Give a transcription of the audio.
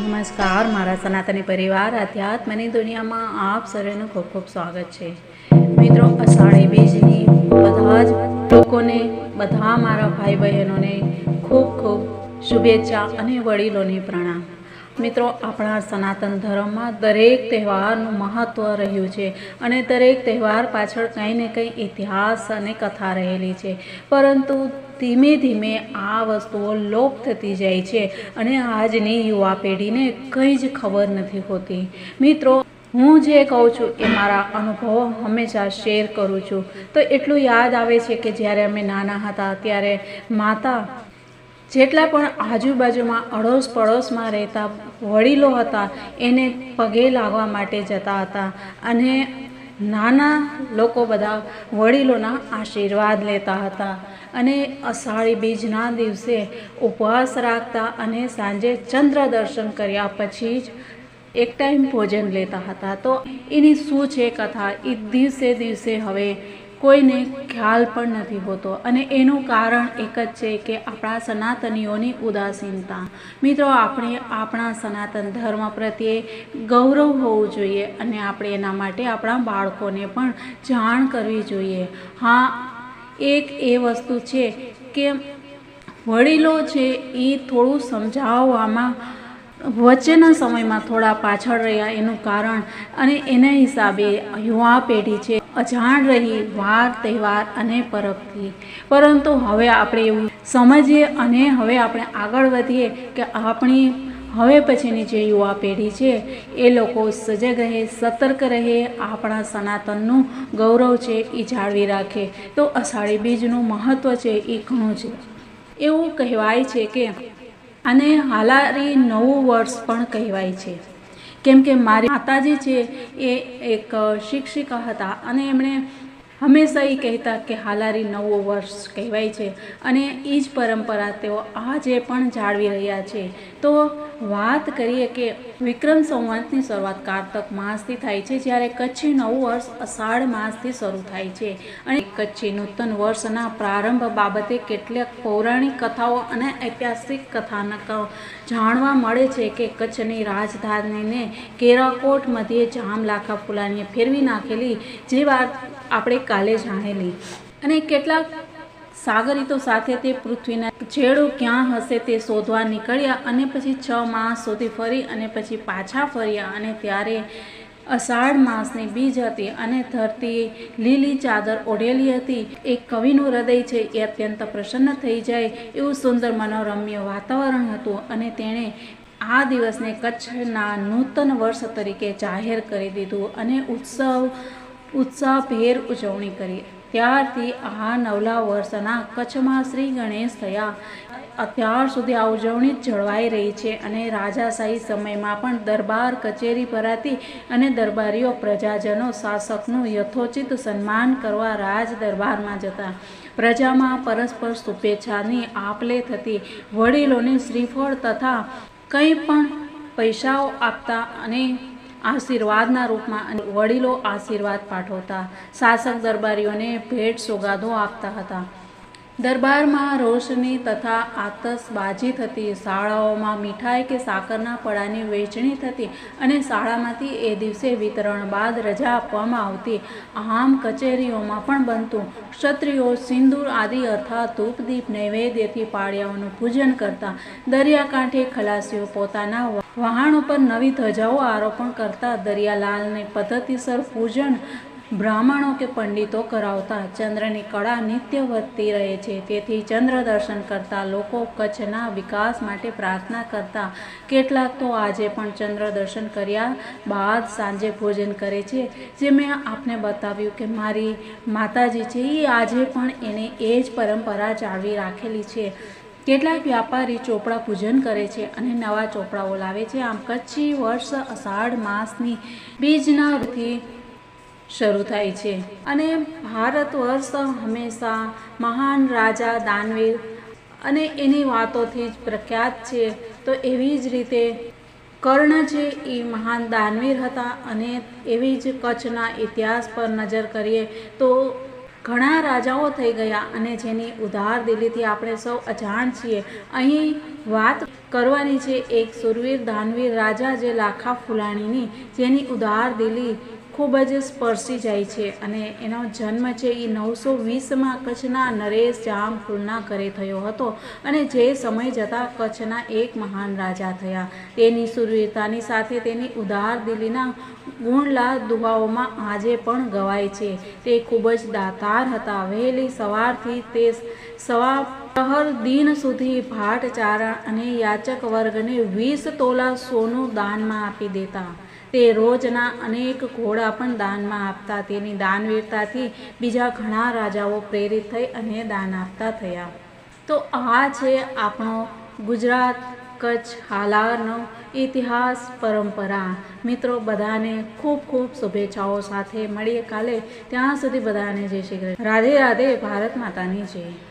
નમસ્કાર, મારા સનાતની પરિવાર અધ્યાત્મની દુનિયામાં આપ સર્વેનું ખૂબ ખૂબ સ્વાગત છે. મિત્રો, અષાઢી બીજની બધા જ લોકોને, બધા મારા ભાઈ બહેનોને ખૂબ ખૂબ શુભેચ્છા અને વડીલોને પ્રણામ. મિત્રો, આપણા સનાતન ધર્મમાં દરેક તહેવારનું મહત્ત્વ રહ્યું છે અને દરેક તહેવાર પાછળ કંઈ ને કંઈ ઇતિહાસ અને કથા રહેલી છે. પરંતુ ધીમે ધીમે આ વસ્તુઓ લોપ થતી જાય છે અને આજની યુવા પેઢીને કંઈ જ ખબર નથી હોતી. મિત્રો, હું જે કહું છું એ મારા અનુભવો હંમેશા શેર કરું છું. તો એટલું યાદ આવે છે કે જ્યારે અમે નાના હતા ત્યારે માતા જેટલા પણ આજુબાજુમાં અડોશ પડોશમાં રહેતા વડીલો હતા, એને પગે લાગવા માટે જતા હતા અને નાના લોકો બધા વડીલોના આશીર્વાદ લેતા હતા. અને અષાઢી બીજના દિવસે ઉપવાસ રાખતા અને સાંજે ચંદ્ર દર્શન કર્યા પછી જ એક ટાઈમ ભોજન લેતા હતા. તો એની શું છે કથા? એ દિવસે દિવસે હવે કોઈને ખ્યાલ પણ નથી હોતો અને એનું કારણ એક જ છે કે આપણા સનાતનીઓની ઉદાસીનતા. મિત્રો, આપણે આપણા સનાતન ધર્મ પ્રત્યે ગૌરવ હોવું જોઈએ અને આપણે એના માટે આપણા બાળકોને પણ જાણ કરવી જોઈએ. હા, એક એ વસ્તુ છે કે વડીલો છે એ થોડું સમજાવવામાં વચ્ચેના સમયમાં થોડા પાછળ રહ્યા એનું કારણ અને એના હિસાબે યુવા પેઢી છે અજાણ રહી વાર, તહેવાર અને પરબથી. પરંતુ હવે આપણે એવું સમજીએ અને હવે આપણે આગળ વધીએ કે આપણી હવે પછીની જે યુવા પેઢી છે, એ લોકો સજગ રહે, સતર્ક રહે, આપણા સનાતનનું ગૌરવ છે એ જાળવી રાખે. તો અષાઢી બીજનું મહત્ત્વ છે એ ઘણું છે. એવું કહેવાય છે કે, અને હાલારી નવું વર્ષ પણ કહેવાય છે. કેમ કે મારી માતાજી છે એ એક શિક્ષિકા હતા અને એમણે હંમેશા એ કહેતા કે હાલારી નવો વર્ષ કહેવાય છે. અને એ જ પરંપરા તેઓ આજે પણ જાળવી રહ્યા છે. તો વાત કરીએ કે વિક્રમ સંવંતની શરૂઆત કારતક માસથી થાય છે, જ્યારે કચ્છી નવું વર્ષ અષાઢ માસથી શરૂ થાય છે. અને કચ્છી નૂતન વર્ષના પ્રારંભ બાબતે કેટલીક પૌરાણિક કથાઓ અને ઐતિહાસિક કથાનકો જાણવા મળે છે કે કચ્છની રાજધાનીને કેરાકોટ મધ્યે જામ લાખા ફુલાનીએ ફેરવી નાખેલી જે વાત આપણે કાલે જાણેલી અને કેટલાક સાગરીતો સાથે તે પૃથ્વીના છેડો ક્યાં હશે તે શોધવા નીકળ્યા અને પછી છ માસ સુધી ફરી અને પછી પાછા ફર્યા અને ત્યારે અષાઢ માસની બીજ હતી અને ધરતી લીલી ચાદર ઓઢેલી હતી. એક કવિનું હૃદય છે એ અત્યંત પ્રસન્ન થઈ જાય એવું સુંદર મનોરમ્ય વાતાવરણ હતું અને તેણે આ દિવસને કચ્છના નૂતન વર્ષ તરીકે જાહેર કરી દીધું અને ઉત્સવ ઉત્સાહભેર ઉજવણી કરી. ત્યારથી આ નવલા વર્ષના કચ્છમાં શ્રી ગણેશ થયા. અત્યાર સુધી આ ઉજવણી જળવાઈ રહી છે અને રાજાશાહી સમયમાં પણ દરબાર કચેરી ભરાતી અને દરબારીઓ પ્રજાજનો શાસકનું યથોચિત સન્માન કરવા રાજ દરબારમાં જતા. પ્રજામાં પરસ્પર શુભેચ્છાની આપલે થતી. વડીલોને શ્રીફળ તથા કંઈ પણ પૈસાઓ આપતા અને આશીર્વાદના રૂપમાં વડીલો આશીર્વાદ પાઠવતા શાસક દરબારીઓને ભેટ સોગાદો આપતા હતા. દરબારમાં રોશની તથા આતશબાજી થતી, શાળાઓમાં મીઠાઈ કે સાકરના પડાની વહેંચણી થતી અને શાળામાંથી એ દિવસે વિતરણ બાદ રજા આપવામાં આવતી, આમ કચેરીઓમાં પણ બનતું. ક્ષત્રિયો સિંદૂર આદિ અર્થાત ધૂપદીપ નૈવેદ્યથી પાળિયાઓનું પૂજન કરતા, દરિયાકાંઠે ખલાસીઓ પોતાના વહાણ ઉપર નવી ધજાઓ આરોપણ કરતા, દરિયાલાલને પદ્ધતિસર પૂજન બ્રાહ્મણો કે પંડિતો કરાવતા ચંદ્રની કળા નિત્ય વધતી રહે છે. તેથી ચંદ્ર દર્શન કરતા લોકો કચ્છના વિકાસ માટે પ્રાર્થના કરતા. કેટલાક તો આજે પણ ચંદ્ર દર્શન કર્યા બાદ સાંજે ભોજન કરે છે. જે મેં આપને બતાવ્યું કે મારી માતાજી છે, એ આજે પણ એને એ જ પરંપરા જાળવી રાખેલી છે. કેટલાક વ્યાપારી ચોપડા પૂજન કરે છે અને નવા ચોપડાઓ લાવે છે. આમ કચ્છી વર્ષ અષાઢ માસની બીજના થી શરૂ થાય છે. અને ભારત વર્ષ હંમેશા મહાન રાજા દાનવીર અને એની વાતોથી જ પ્રખ્યાત છે. તો એવી જ રીતે કર્ણ છે એ મહાન દાનવીર હતા અને એવી જ કચ્છના ઇતિહાસ પર નજર કરીએ તો ઘણા રાજાઓ થઈ ગયા અને જેની ઉધાર દિલીથી આપણે સૌ અજાણ છીએ. અહીં વાત કરવાની છે એક સુરવીર દાનવીર રાજા જે લાખા ફુલાણીની, જેની ઉધાર દિલી ખૂબ જ સ્પર્શી જાય છે અને એનો જન્મ છે એ નવસો વીસમાં કચ્છના નરેશ જામ ફૂલના ઘરે થયો હતો અને જે સમય જતાં કચ્છના એક મહાન રાજા થયા. તેની સુરવીરતાની સાથે તેની ઉદાર દિલીના ગુણલા દુહાઓમાં આજે પણ ગવાય છે. તે ખૂબ જ દાતાર હતા. વહેલી સવારથી તે સવા પ્રહર દિન સુધી ભાટ ચારણ અને યાચક વર્ગને વીસ તોલા સોનું દાનમાં આપી દેતા. તે રોજના અનેક ઘોડા પણ દાનમાં આપતા, તેની દાનવીરતાથી બીજા ઘણા રાજાઓ પ્રેરિત થઈ અને દાન આપતા થયા. તો આ છે આપણો ગુજરાત કચ્છ હાલારનો ઇતિહાસ પરંપરા. મિત્રો, બધાને ખૂબ ખૂબ શુભેચ્છાઓ સાથે મળીએ કાલે. ત્યાં સુધી બધાને જય શ્રી કૃષ્ણ. રાધે રાધે, ભારત માતાની જય.